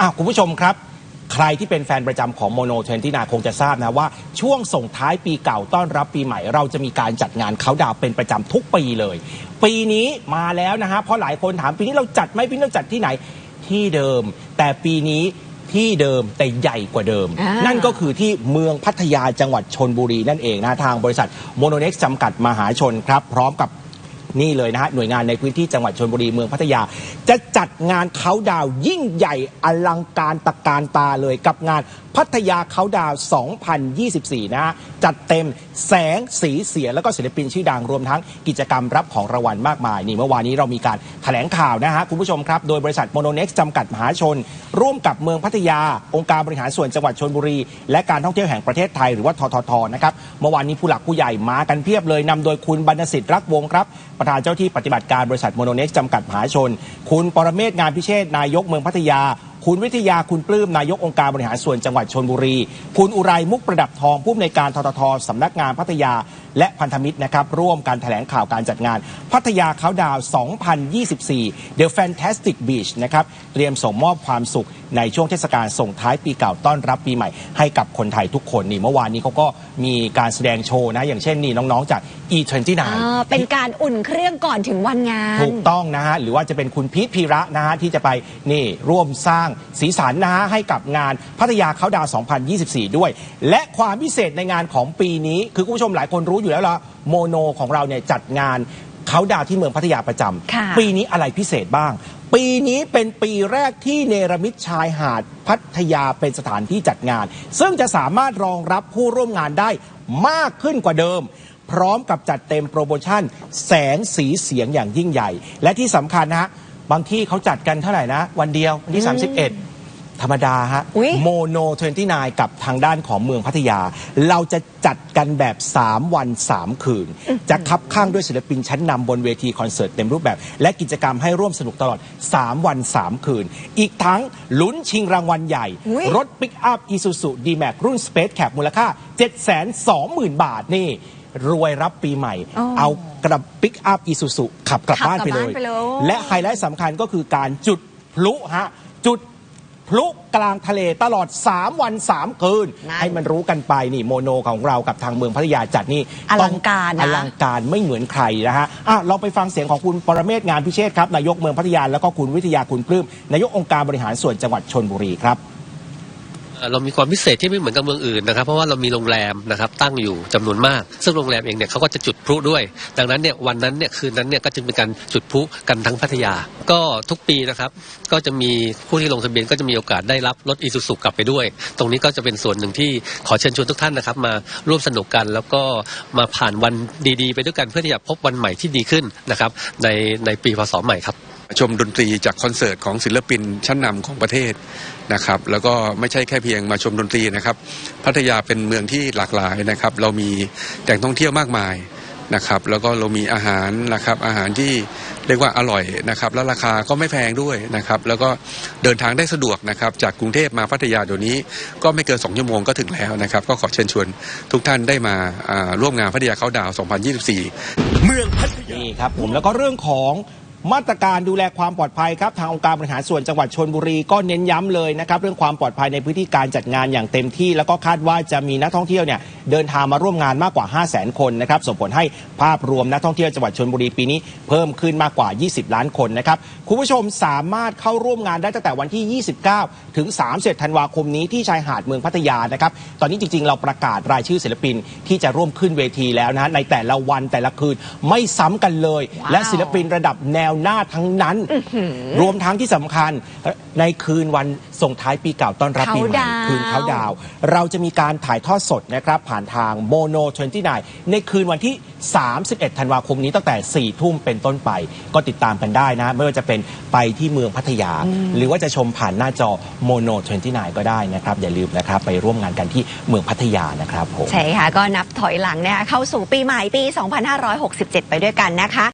อะคุณผู้ชมครับ ใครที่เป็นแฟนประจำของโมโนเทนที่นาคงจะทราบนะว่า ช่วงส่งท้ายปีเก่าต้อนรับปีใหม่ เราจะมีการจัดงานเขาดาวน์เป็นประจำทุกปีเลย ปีนี้มาแล้วนะฮะเพราะหลายคนถามปีนี้เราจัดไหมปีนี้เราจัดที่ไหนที่เดิม แต่ปีนี้ที่เดิมแต่ใหญ่กว่าเดิม อ่านั่ นั่นก็คือที่เมืองพัทยาจังหวัดชนบุรีนั่นเองนะทางบริษัทโมโนเน็กจำกัดมหาชนครับ พร้อมกับ นี่เลยนะฮะหน่วยงานในพื้นที่จังหวัดชนบุรีเมืองพัทยา จะจัดงานเขาดาวยิ่งใหญ่อลังการตะการตาเลยกับงานพัทยาเขาดาว 2024 นะฮะจัดเต็มแสงสีเสียงแล้วก็ศิลปินชื่อดังรวมทั้งกิจกรรมรับของรางวัลมากมายนี่เมื่อวานนี้เรามีการแถลงข่าวนะฮะคุณผู้ชมครับ โดยบริษัทโมโนเน็กซ์จำกัดมหาชน ร่วมกับเมืองพัทยา องค์การบริหารส่วนจังหวัดชนบุรี และการท่องเที่ยวแห่งประเทศไทยหรือว่าทททนะครับเมื่อวานนี้ผู้หลักผู้ใหญ่มากันเพียบเลยนำโดยคุณบรรณสิทธิ์รักวงครับประธานเจ้าที่ปฏิบัติการบริษัทโมโนเน็กจำกัดมหาชน คุณปรเมศงานพิเชษนายกเมืองพัทยา คุณวิทยาคุณปลื้มนายกองค์การบริหารส่วนจังหวัดชนบุรี คุณอุไรมุกประดับทองผู้อำนวยการทททสำนักงานพัทยา และพันธมิตรนะครับร่วมการแถลงข่าวการจัดงาน พัทยาเขาดาว 2024 The Fantastic Beach นะครับเตรียมส่งมอบความสุขในช่วงเทศกาลส่งท้ายปีเก่าต้อนรับปีใหม่ให้กับคนไทยทุกคนนี่เมื่อวานนี้เขาก็มีการแสดงโชว์นะอย่างเช่นนี่น้องๆจาก E29 อ่าเป็นการอุ่นเครื่องก่อนถึงวันงาน ถูกต้องนะฮะ หรือว่าจะเป็นคุณพีทพีระนะฮะ ที่จะไปนี่ร่วมสร้างสีสันนะฮะ ให้กับงานพัทยาเขาดาวน์2024 ด้วย และความพิเศษในงานของปีนี้ คือคุณผู้ชมหลายคนรู้อยู่แล้วละโมโนของเราเนี่ยจัดงานเขาดาวน์ที่เมืองพัทยาประจค่ะำปีนี้อะไรพิเศษบ้าง ปีนี้เป็นปีแรกที่เนรมิตชายหาดพัทยาเป็นสถานที่จัดงาน ซึ่งจะสามารถรองรับผู้ร่วมงานได้มากขึ้นกว่าเดิม พร้อมกับจัดเต็มโปรโมชั่น แสงสีเสียงอย่างยิ่งใหญ่ และที่สำคัญนะฮะบางที่เขาจัดกันเท่าไหร่นะ วันเดียว วันที่ 31 ธรรมดาฮะอุ๊ย โมโน29 กับทางด้านของเมืองพัทยา เราจะจัดกันแบบ 3 วัน 3 คืน จะคับข้างด้วยศิลปินชั้นนำบนเวทีคอนเสิร์ตเต็มรูปแบบ และกิจกรรมให้ร่วมสนุกตลอด 3 วัน 3 คืน อีกทั้งลุ้นชิงรางวัลใหญ่ อุ๊ย รถปิกอัพ Isuzu D-Max รุ่น Space Cap มูลค่า 720,000 บาทนี่ รวยรับปีใหม่ อ๋อเอากระปิกอัพ Isuzu ขับกลับขับบ้านไปกลับเลบ้ายนไปเลย และไฮไลท์สำคัญก็คือการจุดพลุฮะจุดพลุกลางทะเลตลอด 3 วัน 3 คืน นั่นให้มันรู้กันไปนี่โมโนของเรากับทางเมืองพัทยาจัดนี่อลังการนะอลังการไม่เหมือนใครนะฮะอะเราไปฟังเสียงของคุณปรเมศงานพิเชษครับนายกเมืองพัทยาแล้วก็คุณวิทยาคุณปลื้มนายกองค์การบริหารส่วนจังหวัดชนบุรีครับ เรามีความพิเศษที่ไม่เหมือนกับเมืองอื่นนะครับ เพราะว่าเรามีโรงแรมนะครับตั้งอยู่จำนวนมาก ซึ่งโรงแรมเองเนี่ยเขาก็จะจุดพลุด้วย ดังนั้นเนี่ยวันนั้นเนี่ยคืนนั้นเนี่ยก็จึงเป็นการจุดพลุกันทั้งพัทยา ก็ทุกปีนะครับก็จะมีผู้ที่ลงทะเบียนก็จะมีโอกาสได้รับรถอีซูซุกลับไปด้วย ตรงนี้ก็จะเป็นส่วนหนึ่งที่ขอเชิญชวนทุกท่านนะครับมาร่วมสนุกกัน แล้วก็มาผ่านวันดีๆ ไปด้วยกันเพื่อที่จะพบวันใหม่ที่ดีขึ้นนะครับในในปีพศใหม่ครับ ชมดนตรีจากคอนเสิร์ตของศิลปินชั้นนำของประเทศนะครับ แล้วก็ไม่ใช่แค่เพียงมาชมดนตรีนะครับ พัทยาเป็นเมืองที่หลากหลายนะครับ เรามีแหล่งท่องเที่ยวมากมายนะครับ แล้วก็เรามีอาหารนะครับ อาหารที่เรียกว่าอร่อยนะครับ แล้วราคาก็ไม่แพงด้วยนะครับ แล้วก็เดินทางได้สะดวกนะครับ จากกรุงเทพมาพัทยาเดี๋ยวนี้ก็ไม่เกิน2ชั่วโมงก็ถึงแล้วนะครับ ก็ขอเชิญชวนทุกท่านได้มาอ่าร่วมงานพัทยาเขาดาวน์2024 เมืองพัทยานี่ครับผมแล้วก็เรื่องของ มาตรการดูแลความปลอดภัยครับทางองค์การบริหารส่วนจังหวัดชนบุรีก็เน้นย้ำเลยนะครับเรื่องความปลอดภัยในพื้นที่การจัดงานอย่างเต็มที่ แล้วก็คาดว่าจะมีนักท่องเที่ยวเนี่ยเดินทางมาร่วมงานมากกว่า 5 0 0 0 0 0 คนนะครับส่งผลให้ภาพรวมนักท่องเที่ยวจังหวัดชนบุรีปีนี้เพิ่มขึ้นมากกว่า 20 ล้านคนนะครับคุณผู้ชมสามารถเข้าร่วมงานได้ตั้งแต่วันที่ 29 ถึง31ธันวาคมนี้ที่ชายหาดเมืองพัทยานะครับตอนนี้จริงๆ เราประกาศรายชื่อศิลปินที่จะร่วมขึ้นเวทีแล้วนะในแต่ละวันแต่ละคืนไม่ซ้ำกันเลย และศิลปินระดับแนวหน้าทั้งนั้น รวมทั้งที่สำคัญในคืนวันส่งท้ายปีเก่าต้อนรับปีใหม่เขาดาวน์ คืนเขาดาวน์เราจะมีการถ่ายทอดสดนะครับ ผ่านทางโมโน29ในคืนวันที่ 31 ธันวาคมนี้ตั้งแต่ 4 ทุ่มเป็นต้นไป ก็ติดตามกันได้นะ ไม่ว่าจะเป็นไปที่เมืองพัทยา หรือว่าจะชมผ่านหน้าจอโมโน29ก็ได้นะครับ อย่าลืมนะครับ ไปร่วมงานกันที่เมืองพัทยานะครับผม ใช่ค่ะ ก็นับถอยหลังนะคะเข้าสู่ปีใหม่ปี 2567 ไปด้วยกันนะคะ